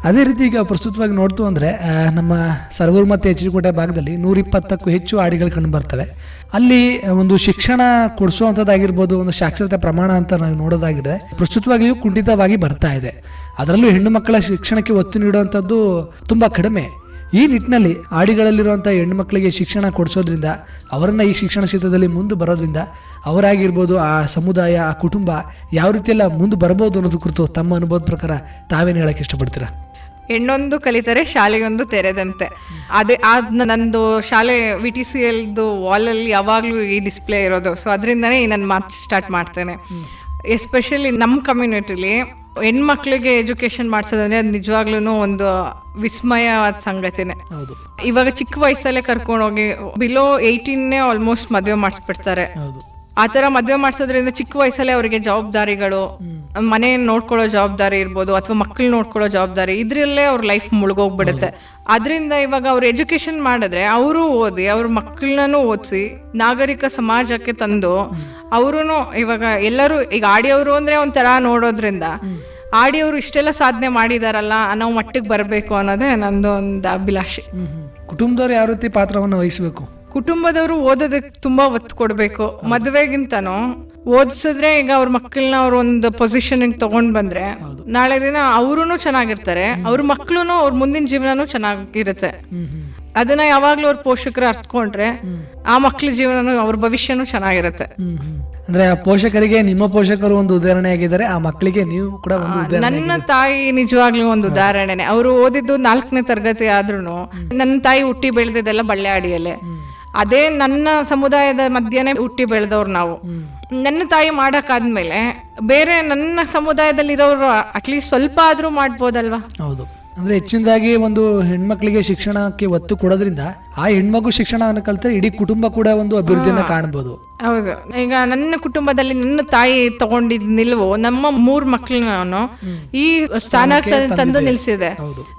ಅದೇ ರೀತಿ ಈಗ ಪ್ರಸ್ತುತವಾಗಿ ನೋಡ್ತು ಅಂದ್ರೆ ನಮ್ಮ ಸರಗೂರು ಮತ್ತು ಎಚ್ ಡಿ ಕೋಟೆ ಭಾಗದಲ್ಲಿ ನೂರ ಇಪ್ಪತ್ತಕ್ಕೂ ಹೆಚ್ಚು ಆಡಿಗಳು ಕಂಡು ಬರ್ತವೆ. ಅಲ್ಲಿ ಒಂದು ಶಿಕ್ಷಣ ಕೊಡಿಸುವಂಥದ್ದಾಗಿರ್ಬೋದು ಒಂದು ಸಾಕ್ಷರತೆ ಪ್ರಮಾಣ ಅಂತ ನಾವು ನೋಡೋದಾಗಿದೆ. ಪ್ರಸ್ತುತವಾಗಿಯೂ ಕುಂಠಿತವಾಗಿ ಬರ್ತಾ ಇದೆ. ಅದರಲ್ಲೂ ಹೆಣ್ಣು ಮಕ್ಕಳ ಶಿಕ್ಷಣಕ್ಕೆ ಒತ್ತು ನೀಡುವಂಥದ್ದು ತುಂಬಾ ಕಡಿಮೆ. ಈ ನಿಟ್ಟಿನಲ್ಲಿ ಆಡಿಗಳಲ್ಲಿರುವಂಥ ಹೆಣ್ಮಕ್ಳಿಗೆ ಮಕ್ಕಳಿಗೆ ಶಿಕ್ಷಣ ಕೊಡಿಸೋದ್ರಿಂದ ಅವರನ್ನು ಈ ಶಿಕ್ಷಣ ಕ್ಷೇತ್ರದಲ್ಲಿ ಮುಂದೆ ಬರೋದ್ರಿಂದ ಅವರಾಗಿರ್ಬೋದು ಆ ಸಮುದಾಯ ಆ ಕುಟುಂಬ ಯಾವ ರೀತಿಯೆಲ್ಲ ಮುಂದೆ ಬರ್ಬೋದು ಅನ್ನೋದು ಕುರಿತು ತಮ್ಮ ಅನುಭವದ ಪ್ರಕಾರ ತಾವೇನು ಹೇಳಕ್ಕೆ ಇಷ್ಟಪಡ್ತೀರಾ? ಹೆಣ್ಣೊಂದು ಕಲಿತರೆ ಶಾಲೆಯೊಂದು ತೆರೆದಂತೆ. ಅದೇ ಆದ ನಂದು ಶಾಲೆ ವಿ ಟಿ ಸಿ ಎಲ್ದು ವಾಲಲ್ಲಿ ಯಾವಾಗಲೂ ಈ ಡಿಸ್ಪ್ಲೇ ಇರೋದು. ಸೊ ಅದರಿಂದನೇ ನಾನು ಮಾತು ಸ್ಟಾರ್ಟ್ ಮಾಡ್ತೇನೆ. ಎಸ್ಪೆಷಲಿ ನಮ್ಮ ಕಮ್ಯುನಿಟಿಲಿ ಹೆಣ್ಮಕ್ಳಿಗೆ ಎಜುಕೇಶನ್ ಮಾಡಿಸೋದಂದ್ರೆ ಅದು ನಿಜವಾಗ್ಲೂ ಒಂದು ವಿಸ್ಮಯವಾದ ಸಂಗತಿನೇ. ಹೌದು. ಇವಾಗ ಚಿಕ್ಕ ವಯಸ್ಸಲ್ಲೇ ಕರ್ಕೊಂಡೋಗಿ ಬಿಲೋ ಏಯ್ಟೀನ್ನೇ ಆಲ್ಮೋಸ್ಟ್ ಮದುವೆ ಮಾಡಿಸ್ಬಿಡ್ತಾರೆ. ಹೌದು. ಆ ತರ ಮದ್ವೆ ಮಾಡಿಸೋದ್ರಿಂದ ಚಿಕ್ಕ ವಯಸ್ಸಲ್ಲೇ ಅವರಿಗೆ ಜವಾಬ್ದಾರಿಗಳು ಮನೆ ನೋಡ್ಕೊಳ್ಳೋ ಜವಾಬ್ದಾರಿ ಇರ್ಬೋದು ಅಥವಾ ಮಕ್ಕಳು ನೋಡ್ಕೊಳ್ಳೋ ಜವಾಬ್ದಾರಿ ಇದ್ರಲ್ಲೇ ಅವ್ರ ಲೈಫ್ ಮುಳುಗೋಗ್ಬಿಡುತ್ತೆ. ಅದರಿಂದ ಇವಾಗ ಅವ್ರು ಎಜುಕೇಶನ್ ಮಾಡಿದ್ರೆ ಅವರು ಓದಿ ಅವ್ರ ಮಕ್ಕಳನ್ನೂ ಓದಿಸಿ ನಾಗರಿಕ ಸಮಾಜಕ್ಕೆ ತಂದು ಅವರು ಇವಾಗ ಎಲ್ಲರೂ ಈಗ ಆಡಿಯವರು ಅಂದ್ರೆ ಒಂಥರ ನೋಡೋದ್ರಿಂದ ಆಡಿಯವರು ಇಷ್ಟೆಲ್ಲ ಸಾಧನೆ ಮಾಡಿದಾರಲ್ಲ ಅನ್ನೋ ಮಟ್ಟಿಗೆ ಬರಬೇಕು ಅನ್ನೋದೇ ನಂದು ಒಂದು ಅಭಿಲಾಷೆ. ಕುಟುಂಬದವ್ರು ಯಾವ ರೀತಿ ಪಾತ್ರವನ್ನು ವಹಿಸಬೇಕು? ಕುಟುಂಬದವರು ಓದೋದಕ್ಕೆ ತುಂಬಾ ಒತ್ತು ಕೊಡಬೇಕು. ಮದುವೆಗಿಂತನೂ ಓದಿಸಿದ್ರೆ ಈಗ ಅವ್ರ ಮಕ್ಕಳನ್ನ ಅವ್ರ ಒಂದು ಪೊಸಿಷನ್ ತಗೊಂಡ್ ಬಂದ್ರೆ ನಾಳೆ ದಿನ ಅವರು ಚೆನ್ನಾಗಿರ್ತಾರೆ. ಅವ್ರ ಮಕ್ಕಳು ಅವ್ರ ಮುಂದಿನ ಜೀವನನೂ ಚೆನ್ನಾಗಿರುತ್ತೆ. ಅದನ್ನ ಯಾವಾಗ್ಲೂ ಅವ್ರ ಪೋಷಕರು ಅರ್ಥಕೊಂಡ್ರೆ ಆ ಮಕ್ಳ ಜೀವನನೂ ಅವ್ರ ಭವಿಷ್ಯನೂ ಚೆನ್ನಾಗಿರುತ್ತೆ. ಅಂದ್ರೆ ಪೋಷಕರಿಗೆ ನಿಮ್ಮ ಪೋಷಕರು ಒಂದು ಉದಾಹರಣೆ ಆಗಿದ್ದಾರೆ. ಆ ಮಕ್ಕಳಿಗೆ ನೀವು ಕೂಡ ಒಂದು ನನ್ನ ತಾಯಿ ನಿಜವಾಗ್ಲೂ ಒಂದು ಉದಾಹರಣೆನೆ. ಅವರು ಓದಿದ್ದು ನಾಲ್ಕನೇ ತರಗತಿ ಆದ್ರೂ ನನ್ನ ತಾಯಿ ಹುಟ್ಟಿ ಬೆಳೆದಿದ್ದೆಲ್ಲ ಬಳ್ಳೆ ಅಡಿಯಲ್ಲೇ. ಅದೇ ನನ್ನ ಸಮುದಾಯದ ಮಧ್ಯೆನೇ ಹುಟ್ಟಿ ಬೆಳೆದವ್ರು ನಾವು. ನನ್ನ ತಾಯಿ ಮಾಡಕ್ಕಾದ್ಮೇಲೆ ಬೇರೆ ನನ್ನ ಸಮುದಾಯದಲ್ಲಿರೋರು ಅಟ್ಲೀಸ್ಟ್ ಸ್ವಲ್ಪ ಆದ್ರೂ ಮಾಡ್ಬೋದಲ್ವಾ? ಹೌದು. ಅಂದ್ರೆ ಹೆಚ್ಚಿನದಾಗಿ ಒಂದು ಹೆಣ್ಮಕ್ಳಿಗೆ ಶಿಕ್ಷಣಕ್ಕೆ ಒತ್ತು ಕೊಡೋದ್ರಿಂದ ಆ ಹೆಣ್ಮಗು ಶಿಕ್ಷಣವನ್ನು ಕಲ್ತ್ರೆ ಇಡೀ ಕುಟುಂಬ ಕೂಡ ಒಂದು ಅಭಿವೃದ್ಧಿಯನ್ನ ಕಾಣಬಹುದು ಹೌದು. ಈಗ ನನ್ನ ಕುಟುಂಬದಲ್ಲಿ ನನ್ನ ತಾಯಿ ತಗೊಂಡಿದ್ ನಿಲುವು ನಮ್ಮ ಮೂರ್ ನಾನು ಈ ಸ್ಥಾನ ತಂದು ನಿಲ್ಸಿದೆ.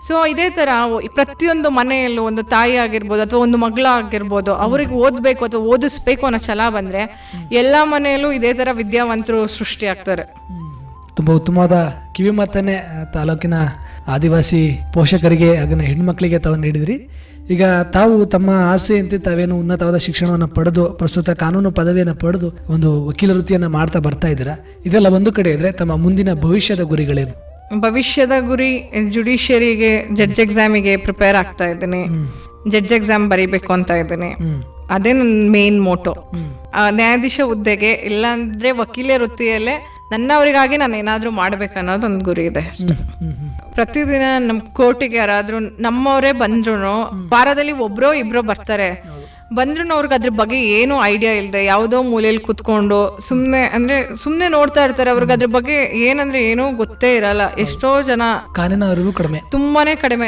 ಸೊ ಇದೇ ತರ ಪ್ರತಿಯೊಂದು ಮನೆಯಲ್ಲೂ ಒಂದು ತಾಯಿ ಆಗಿರ್ಬೋದು ಅಥವಾ ಒಂದು ಮಗಳ ಆಗಿರ್ಬೋದು ಅವ್ರಿಗೆ ಓದ್ಬೇಕು ಅಥವಾ ಓದಿಸ್ಬೇಕು ಅನ್ನೋ ಛಲ ಬಂದ್ರೆ ಎಲ್ಲಾ ಮನೆಯಲ್ಲೂ ಇದೇ ತರ ವಿದ್ಯಾವಂತರು ಸೃಷ್ಟಿ ಆಗ್ತಾರೆ. ತುಂಬಾ ಉತ್ತಮವಾದ ಕಿವಿ ಮಾತನ್ನೇ ತಾಲೂಕಿನ ಆದಿವಾಸಿ ಪೋಷಕರಿಗೆ ಅದನ್ನ ಹೆಣ್ಮಕ್ಳಿಗೆ ತಾವು ನೀಡಿದ್ರಿ. ಈಗ ತಾವು ತಮ್ಮ ಆಸೆಯಂತೆ ತಾವೇನು ಉನ್ನತವಾದ ಶಿಕ್ಷಣವನ್ನು ಪಡೆದು ಪ್ರಸ್ತುತ ಕಾನೂನು ಪದವಿಯನ್ನು ಪಡೆದು ಒಂದು ವಕೀಲ ವೃತ್ತಿಯನ್ನು ಮಾಡ್ತಾ ಬರ್ತಾ ಇದ್ದೀರಾ? ಇದೆಲ್ಲ ಒಂದು ಕಡೆ ಇದ್ರೆ ತಮ್ಮ ಮುಂದಿನ ಭವಿಷ್ಯದ ಗುರಿಗಳೇನು? ಭವಿಷ್ಯದ ಗುರಿ ಜುಡಿಷಿಯರಿಗೆ ಜಡ್ಜ್ ಎಕ್ಸಾಮಿಗೆ ಪ್ರಿಪೇರ್ ಆಗ್ತಾ ಇದ್ದೀನಿ. ಜಡ್ಜ್ ಎಕ್ಸಾಮ್ ಬರೀಬೇಕು ಅಂತ ಇದ್ದೀನಿ. ಅದೇ ನನ್ನ ಮೇನ್ ಮೋಟೋ. ನ್ಯಾಯಾಧೀಶ ಹುದ್ದೆಗೆ ಇಲ್ಲಾಂದ್ರೆ ವಕೀಲ ವೃತ್ತಿಯಲ್ಲೇ ನನ್ನವರಿಗಾಗಿ ನಾನು ಏನಾದರೂ ಮಾಡ್ಬೇಕು ಅನ್ನೋದು ಒಂದು ಗುರಿ ಇದೆ ಪ್ರತಿದಿನ ನಮ್ಮ ಕೋರ್ಟಿಗೆ ಯಾರಾದರೂ ನಮ್ಮವರೇ ಬಂದ್ರು ವಾರದಲ್ಲಿ ಒಬ್ಬರೋ ಇಬ್ರೋ ಬರ್ತಾರೆ. ಬಂದ್ರು ಅವ್ರಿಗೆ ಅದ್ರ ಬಗ್ಗೆ ಏನು ಐಡಿಯಾ ಇಲ್ಲದೆ ಯಾವುದೋ ಮೂಲೆಯಲ್ಲಿ ಕುತ್ಕೊಂಡು ಸುಮ್ಮನೆ ಅಂದ್ರೆ ಸುಮ್ಮನೆ ನೋಡ್ತಾ ಇರ್ತಾರೆ. ಅವ್ರಿಗೆ ಅದ್ರ ಬಗ್ಗೆ ಏನಂದ್ರೆ ಏನೂ ಗೊತ್ತೇ ಇರಲ್ಲ. ಎಷ್ಟೋ ಜನ ಕಾನೂನು ಅರಿವು ಕಡಿಮೆ. ತುಂಬಾನೇ ಕಡಿಮೆ.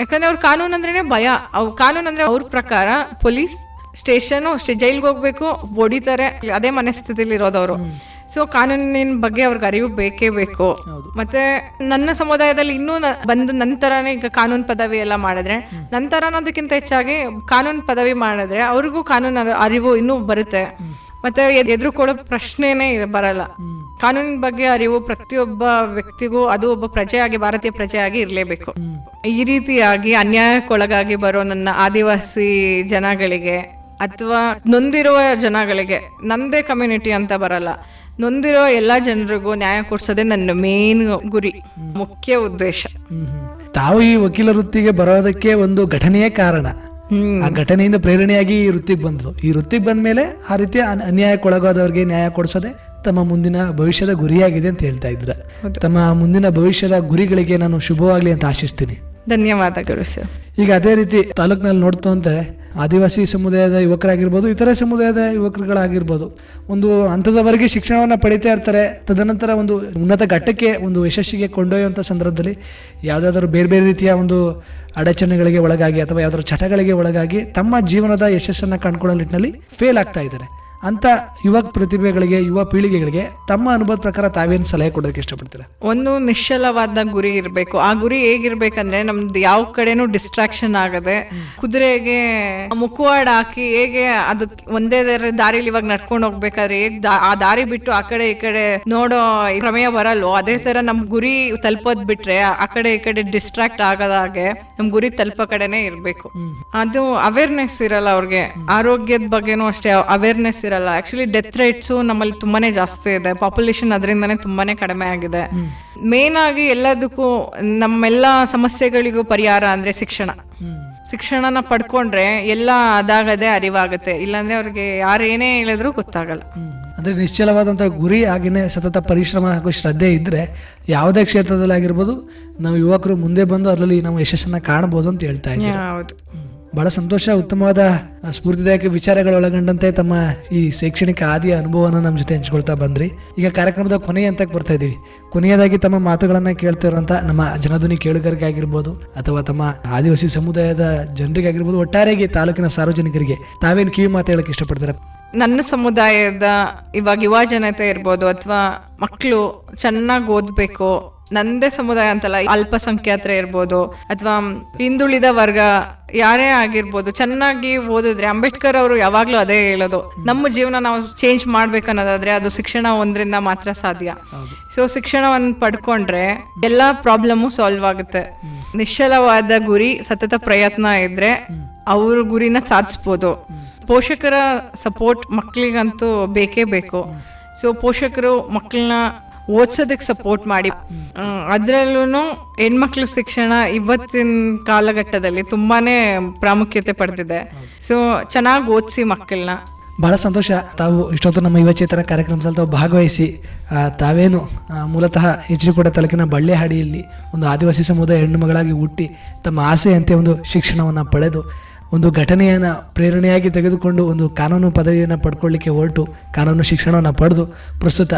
ಯಾಕಂದ್ರೆ ಅವ್ರ ಕಾನೂನು ಅಂದ್ರೇನೆ ಭಯ. ಅವ್ ಕಾನೂನು ಅಂದ್ರೆ ಅವ್ರ ಪ್ರಕಾರ ಪೊಲೀಸ್ ಸ್ಟೇಷನ್ ಅಷ್ಟೇ. ಜೈಲ್ಗೆ ಹೋಗ್ಬೇಕು ಹೊಡಿತಾರೆ. ಅದೇ ಮನಸ್ಥಿತಿಲಿ ಇರೋದವ್ರು. ಸೊ ಕಾನೂನಿನ ಬಗ್ಗೆ ಅವ್ರಿಗೆ ಅರಿವು ಬೇಕೇ ಬೇಕು. ಮತ್ತೆ ನನ್ನ ಸಮುದಾಯದಲ್ಲಿ ಇನ್ನೂ ಬಂದು ನಂತರನೇ ಈಗ ಕಾನೂನು ಪದವಿ ಎಲ್ಲ ಮಾಡಿದ್ರೆ ನಂತರ ಅನ್ನೋದಕ್ಕಿಂತ ಹೆಚ್ಚಾಗಿ ಕಾನೂನು ಪದವಿ ಮಾಡಿದ್ರೆ ಅವ್ರಿಗೂ ಕಾನೂನು ಅರಿವು ಇನ್ನೂ ಬರುತ್ತೆ. ಮತ್ತೆ ಎದ್- ಎದುರುಕೊಳ್ಳೋ ಪ್ರಶ್ನೆನೇ ಬರಲ್ಲ. ಕಾನೂನಿನ ಬಗ್ಗೆ ಅರಿವು ಪ್ರತಿಯೊಬ್ಬ ವ್ಯಕ್ತಿಗೂ ಅದು ಒಬ್ಬ ಪ್ರಜೆಯಾಗಿ ಭಾರತೀಯ ಪ್ರಜೆಯಾಗಿ ಇರಲೇಬೇಕು. ಈ ರೀತಿಯಾಗಿ ಅನ್ಯಾಯಕ್ಕೊಳಗಾಗಿ ಬರೋ ನನ್ನ ಆದಿವಾಸಿ ಜನಗಳಿಗೆ ಅಥವಾ ನೊಂದಿರುವ ಜನಗಳಿಗೆ ನಂದೇ ಕಮ್ಯುನಿಟಿ ಅಂತ ಬರಲ್ಲ. ನೊಂದಿರೋ ಎಲ್ಲ ಜನರಿಗೂ ನ್ಯಾಯ ಕೊಡ್ಸೋದೇ ನನ್ನ ಮೇನ್ ಗುರಿ ಮುಖ್ಯ ಉದ್ದೇಶ. ತಾವು ಈ ವಕೀಲ ವೃತ್ತಿಗೆ ಬರೋದಕ್ಕೆ ಒಂದು ಘಟನೆಯೇ ಕಾರಣ. ಆ ಘಟನೆಯಿಂದ ಪ್ರೇರಣೆಯಾಗಿ ಈ ವೃತ್ತಿಗೆ ಬಂದ್ರು. ಈ ವೃತ್ತಿಗೆ ಬಂದ ಮೇಲೆ ಆ ರೀತಿ ಅನ್- ಅನ್ಯಾಯಕ್ಕೊಳಗಾದವ್ರಿಗೆ ನ್ಯಾಯ ಕೊಡಿಸೋದೆ ತಮ್ಮ ಮುಂದಿನ ಭವಿಷ್ಯದ ಗುರಿಯಾಗಿದೆ ಅಂತ ಹೇಳ್ತಾ ಇದ್ರ ತಮ್ಮ ಮುಂದಿನ ಭವಿಷ್ಯದ ಗುರಿಗಳಿಗೆ ನಾನು ಶುಭವಾಗ್ಲಿ ಅಂತ ಆಶಿಸ್ತೀನಿ. ಧನ್ಯವಾದಗಳು ಸರ್. ಈಗ ಅದೇ ರೀತಿ ತಾಲೂಕಿನಲ್ಲಿ ನೋಡ್ತು ಅಂದ್ರೆ ಆದಿವಾಸಿ ಸಮುದಾಯದ ಯುವಕರಾಗಿರ್ಬೋದು ಇತರ ಸಮುದಾಯದ ಯುವಕರುಗಳಾಗಿರ್ಬೋದು ಒಂದು ಹಂತದವರೆಗೆ ಶಿಕ್ಷಣವನ್ನು ಪಡಿತಾ ಇರ್ತಾರೆ. ತದನಂತರ ಒಂದು ಉನ್ನತ ಘಟ್ಟಕ್ಕೆ ಒಂದು ಯಶಸ್ಸಿಗೆ ಕೊಂಡೊಯ್ಯುವಂಥ ಸಂದರ್ಭದಲ್ಲಿ ಯಾವುದಾದ್ರೂ ಬೇರೆ ಬೇರೆ ರೀತಿಯ ಒಂದು ಅಡಚಣೆಗಳಿಗೆ ಒಳಗಾಗಿ ಅಥವಾ ಯಾವುದಾದ್ರು ಚಟಗಳಿಗೆ ಒಳಗಾಗಿ ತಮ್ಮ ಜೀವನದ ಯಶಸ್ಸನ್ನು ಕಂಡುಕೊಳ್ಳೋ ನಿಟ್ಟಿನಲ್ಲಿ ಫೇಲ್ ಆಗ್ತಾ ಇದ್ದಾರೆ. ಅಂತ ಯುವ ಪ್ರತಿಭೆಗಳಿಗೆ ಯುವ ಪೀಳಿಗೆಗಳಿಗೆ ತಮ್ಮ ಅನುಭವದ ಪ್ರಕಾರ ತಾವೇನು ಸಲಹೆ ಕೊಡೋದಕ್ಕೆ ಇಷ್ಟಪಡ್ತೀರಾ? ಒಂದು ನಿಶ್ಚಲವಾದ ಗುರಿ ಇರಬೇಕು. ಆ ಗುರಿ ಹೇಗಿರ್ಬೇಕಂದ್ರೆ ನಮ್ದು ಯಾವ ಕಡೆನೂ ಡಿಸ್ಟ್ರಾಕ್ಷನ್ ಆಗದೆ ಕುದುರೆಗೆ ಮುಖವಾಡ ಹಾಕಿ ಹೇಗೆ ಅದು ಒಂದೇ ದಾರಿಲಿ ಇವಾಗ ನಡ್ಕೊಂಡು ಹೋಗ್ಬೇಕಾದ್ರೆ ಹೇಗ್ ಆ ದಾರಿ ಬಿಟ್ಟು ಆ ಕಡೆ ಈ ಕಡೆ ನೋಡೋ ಪ್ರಮೇಯ ಬರಲ್ವೋ? ಅದೇ ತರ ನಮ್ ಗುರಿ ತಲುಪೋದ್ ಬಿಟ್ರೆ ಆ ಕಡೆ ಈ ಕಡೆ ಡಿಸ್ಟ್ರಾಕ್ಟ್ ಆಗದಾಗೆ ನಮ್ ಗುರಿ ತಲುಪೋ ಕಡೆನೆ ಇರ್ಬೇಕು. ಅದು ಅವೇರ್ನೆಸ್ ಇರಲ್ಲ ಅವ್ರಿಗೆ. ಆರೋಗ್ಯದ ಬಗ್ಗೆನೂ ಅಷ್ಟೇ. ಅವೇರ್ನೆಸ್ ಇರಲ್ಲ ಆಕ್ಚುಲಿ ಡೆತ್ ರೇಟ್ಸು ನಮ್ಮಲ್ಲಿ ತುಂಬಾನೇ ಜಾಸ್ತಿ ಇದೆ. ಪಾಪ್ಯುಲೇಷನ್ ಅದರಿಂದನೇ ತುಂಬಾನೇ ಕಡಿಮೆ ಆಗಿದೆ. ಮೇನ್ ಆಗಿ ಎಲ್ಲದಕ್ಕೂ ನಮ್ಮೆಲ್ಲ ಸಮಸ್ಯೆಗಳಿಗೂ ಪರಿಹಾರ ಅಂದ್ರೆ ಶಿಕ್ಷಣ. ಶಿಕ್ಷಣನ ಪಡ್ಕೊಂಡ್ರೆ ಎಲ್ಲ ಅದಾಗದೆ ಅರಿವಾಗುತ್ತೆ. ಇಲ್ಲಾಂದ್ರೆ ಅವ್ರಿಗೆ ಯಾರೇನೇ ಹೇಳಿದ್ರು ಗೊತ್ತಾಗಲ್ಲ. ಅಂದ್ರೆ ನಿಶ್ಚಲವಾದಂಥ ಗುರಿ ಆಗಿನೇ ಸತತ ಪರಿಶ್ರಮ ಹಾಗೂ ಶ್ರದ್ಧೆ ಇದ್ದರೆ ಯಾವುದೇ ಕ್ಷೇತ್ರದಲ್ಲಿ ಆಗಿರ್ಬೋದು ನಾವು ಯುವಕರು ಮುಂದೆ ಬಂದು ಅದರಲ್ಲಿ ನಾವು ಯಶಸ್ಸನ್ನು ಕಾಣಬಹುದು ಅಂತ ಹೇಳ್ತಾ ಇದ್ದೀವಿ ಹೌದು. ಬಹಳ ಸಂತೋಷ, ಉತ್ತಮವಾದ ಸ್ಫೂರ್ತಿದಾಯಕ ವಿಚಾರಗಳು ಒಳಗೊಂಡಂತೆ ತಮ್ಮ ಈ ಶೈಕ್ಷಣಿಕ ಆದಿಯ ಅನುಭವವನ್ನು ನಮ್ಮ ಜೊತೆ ಹಂಚ್ಕೊಳ್ತಾ ಬಂದ್ರಿ. ಈಗ ಕಾರ್ಯಕ್ರಮದ ಕೊನೆಯ ಹಂತಕ್ಕೆ ಬರ್ತಾ ಇದ್ದೀವಿ ಕೊನೆಯದಾಗಿ ತಮ್ಮ ಮಾತುಗಳನ್ನು ಕೇಳ್ತಿರೋಂಥ ನಮ್ಮ ಜನಧ್ವನಿ ಕೇಳುಗರಿಗಾಗಿರ್ಬೋದು ಅಥವಾ ತಮ್ಮ ಆದಿವಾಸಿ ಸಮುದಾಯದ ಜನರಿಗಾಗಿರ್ಬೋದು, ಒಟ್ಟಾರೆಯಾಗಿ ತಾಲೂಕಿನ ಸಾರ್ವಜನಿಕರಿಗೆ ತಾವೇನು ಕಿವಿ ಮಾತು ಹೇಳಕ್ಕೆ ಇಷ್ಟಪಡ್ತಾರೆ? ನನ್ನ ಸಮುದಾಯದ ಇವಾಗ ಯುವ ಜನತೆ ಇರ್ಬೋದು ಅಥವಾ ಮಕ್ಕಳು ಚೆನ್ನಾಗಿ ಓದ್ಬೇಕು ನಂದೇ ಸಮುದಾಯ ಅಂತಲ್ಲ ಅಲ್ಪಸಂಖ್ಯಾತರ ಇರ್ಬೋದು ಅಥವಾ ಹಿಂದುಳಿದ ವರ್ಗ ಯಾರೇ ಆಗಿರ್ಬೋದು ಚೆನ್ನಾಗಿ ಓದಿದ್ರೆ ಅಂಬೇಡ್ಕರ್ ಅವರು ಯಾವಾಗ್ಲೂ ಅದೇ ಹೇಳೋದು. ನಮ್ಮ ಜೀವನ ನಾವು ಚೇಂಜ್ ಮಾಡ್ಬೇಕನ್ನೋದಾದ್ರೆ ಅದು ಶಿಕ್ಷಣ ಒಂದ್ರಿಂದ ಮಾತ್ರ ಸಾಧ್ಯ. ಸೊ ಶಿಕ್ಷಣವನ್ನು ಪಡ್ಕೊಂಡ್ರೆ ಎಲ್ಲಾ ಪ್ರಾಬ್ಲಮ್ಮು ಸಾಲ್ವ್ ಆಗುತ್ತೆ. ನಿಶ್ಚಲವಾದ ಗುರಿ ಸತತ ಪ್ರಯತ್ನ ಇದ್ರೆ ಅವ್ರ ಗುರಿನ ಸಾಧಿಸ್ಬೋದು. ಪೋಷಕರ ಸಪೋರ್ಟ್ ಮಕ್ಕಳಿಗಂತೂ ಬೇಕೇ ಬೇಕು. ಸೊ ಪೋಷಕರು ಮಕ್ಕಳನ್ನ ಓದ್ಸೋದಕ್ಕೆ ಸಪೋರ್ಟ್ ಮಾಡಿ. ಅದರಲ್ಲೂ ಹೆಣ್ಮಕ್ಳ ಶಿಕ್ಷಣ ಇವತ್ತಿನ ಕಾಲಘಟ್ಟದಲ್ಲಿ ತುಂಬಾನೇ ಪ್ರಾಮುಖ್ಯತೆ ಪಡೆದಿದೆ. ಸೊ ಚೆನ್ನಾಗಿ ಓದಿಸಿ ಮಕ್ಕಳನ್ನ ಬಹಳ ಸಂತೋಷ. ತಾವು ಇಷ್ಟೊತ್ತು ನಮ್ಮ ಯುವಚೇತನ ಕಾರ್ಯಕ್ರಮದಲ್ಲಿ ತಾವು ಭಾಗವಹಿಸಿ ತಾವೇನು ಮೂಲತಃ ಹೆಚ್ರಿಕೋಟೆ ತಾಲೂಕಿನ ಬಳ್ಳೆಹಾಡಿಯಲ್ಲಿ ಒಂದು ಆದಿವಾಸಿ ಸಮುದಾಯ ಹೆಣ್ಣು ಮಗಳಾಗಿ ಹುಟ್ಟಿ ತಮ್ಮ ಆಸೆಯಂತೆ ಒಂದು ಶಿಕ್ಷಣವನ್ನು ಪಡೆದು ಒಂದು ಘಟನೆಯನ್ನು ಪ್ರೇರಣೆಯಾಗಿ ತೆಗೆದುಕೊಂಡು ಒಂದು ಕಾನೂನು ಪದವಿಯನ್ನು ಪಡ್ಕೊಳ್ಳಿಕ್ಕೆ ಹೊರಟು ಕಾನೂನು ಶಿಕ್ಷಣವನ್ನು ಪಡೆದು ಪ್ರಸ್ತುತ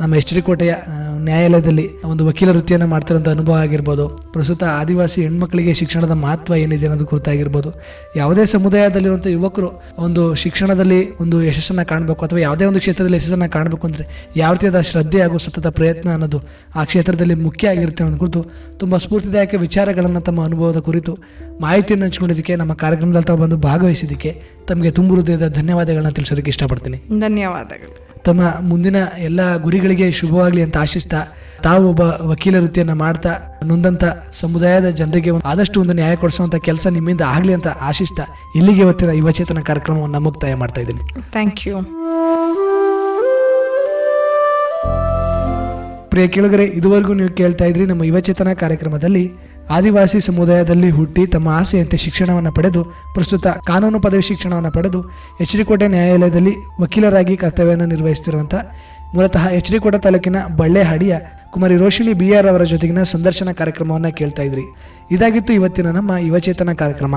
ನಮ್ಮ ಎಚ್ಚರಿಕೋಟೆಯ ನ್ಯಾಯಾಲಯದಲ್ಲಿ ಒಂದು ವಕೀಲ ವೃತ್ತಿಯನ್ನು ಮಾಡ್ತಿರೋಂಥ ಅನುಭವ ಆಗಿರ್ಬೋದು. ಪ್ರಸ್ತುತ ಆದಿವಾಸಿ ಹೆಣ್ಮಕ್ಳಿಗೆ ಶಿಕ್ಷಣದ ಮಹತ್ವ ಏನಿದೆ ಅನ್ನೋದು ಕುರಿತಾಗಿರ್ಬೋದು ಯಾವುದೇ ಸಮುದಾಯದಲ್ಲಿರುವಂಥ ಯುವಕರು ಒಂದು ಶಿಕ್ಷಣದಲ್ಲಿ ಒಂದು ಯಶಸ್ಸನ್ನು ಕಾಣಬೇಕು ಅಥವಾ ಯಾವುದೇ ಒಂದು ಕ್ಷೇತ್ರದಲ್ಲಿ ಯಶಸ್ಸನ್ನು ಕಾಣಬೇಕು ಅಂದರೆ ಯಾವ ರೀತಿಯಾದ ಶ್ರದ್ಧೆ ಹಾಗೂ ಸತತ ಪ್ರಯತ್ನ ಅನ್ನೋದು ಆ ಕ್ಷೇತ್ರದಲ್ಲಿ ಮುಖ್ಯ ಆಗಿರುತ್ತೆ ಅನ್ನೋದು ಕುರಿತು ತುಂಬ ಸ್ಫೂರ್ತಿದಾಯಕ ವಿಚಾರಗಳನ್ನು ತಮ್ಮ ಅನುಭವದ ಕುರಿತು ಮಾಹಿತಿಯನ್ನು ಹಂಚ್ಕೊಂಡಿದ್ದಕ್ಕೆ ನಮ್ಮ ಕಾರ್ಯಕ್ರಮದಲ್ಲಿ ತಾವು ಬಂದು ಭಾಗವಹಿಸಿದ್ದಕ್ಕೆ ತಮಗೆ ತುಂಬ ಹೃದಯದ ಧನ್ಯವಾದಗಳನ್ನ ತಿಳಿಸೋದಕ್ಕೆ ಇಷ್ಟಪಡ್ತೀನಿ. ಧನ್ಯವಾದಗಳು. ತಮ್ಮ ಮುಂದಿನ ಎಲ್ಲ ಗುರಿಗಳಿಗೆ ಶುಭವಾಗಲಿ ಅಂತ ಆಶಿಸ್ತಾ ತಾವು ಒಬ್ಬ ವಕೀಲ ವೃತ್ತಿಯನ್ನು ಮಾಡ್ತಾ ನೊಂದಂಥ ಸಮುದಾಯದ ಜನರಿಗೆ ಒಂದು- ಆದಷ್ಟು ಒಂದು ನ್ಯಾಯ ಕೊಡಿಸುವಂಥ ಕೆಲಸ ನಿಮ್ಮಿಂದ ಆಗಲಿ ಅಂತ ಆಶಿಸ್ತಾ ಇಲ್ಲಿಗೆ ಇವತ್ತಿನ ಯುವಚೇತನ ಕಾರ್ಯಕ್ರಮವನ್ನು ಮುಕ್ತಾಯ ಮಾಡ್ತಾ ಇದ್ದೀನಿ. ಥ್ಯಾಂಕ್ ಯು ಪ್ರಿಯ ಕೇಳುಗರೆ ಇದುವರೆಗೂ ನೀವು ಕೇಳ್ತಾ ಇದ್ರಿ ನಮ್ಮ ಯುವಚೇತನ ಕಾರ್ಯಕ್ರಮದಲ್ಲಿ ಆದಿವಾಸಿ ಸಮುದಾಯದಲ್ಲಿ ಹುಟ್ಟಿ ತಮ್ಮ ಆಸೆಯಂತೆ ಶಿಕ್ಷಣವನ್ನು ಪಡೆದು, ಪ್ರಸ್ತುತ ಕಾನೂನು ಪದವಿ ಶಿಕ್ಷಣವನ್ನು ಪಡೆದು ಎಚ್ ಡಿ ನ್ಯಾಯಾಲಯದಲ್ಲಿ ವಕೀಲರಾಗಿ ಕರ್ತವ್ಯವನ್ನು ನಿರ್ವಹಿಸುತ್ತಿರುವಂಥ ಮೂಲತಃ ಎಚ್ ಡಿ ತಾಲೂಕಿನ ಬಳ್ಳೆಹಾಡಿಯ ಕುಮಾರಿ ರೋಶಿನಿ ಬಿ ಆರ್ ಅವರ ಜೊತೆಗಿನ ಸಂದರ್ಶನ ಕಾರ್ಯಕ್ರಮವನ್ನು ಕೇಳ್ತಾ ಇದ್ರಿ. ಇದಾಗಿತ್ತು ಇವತ್ತಿನ ನಮ್ಮ ಯುವಚೇತನ ಕಾರ್ಯಕ್ರಮ.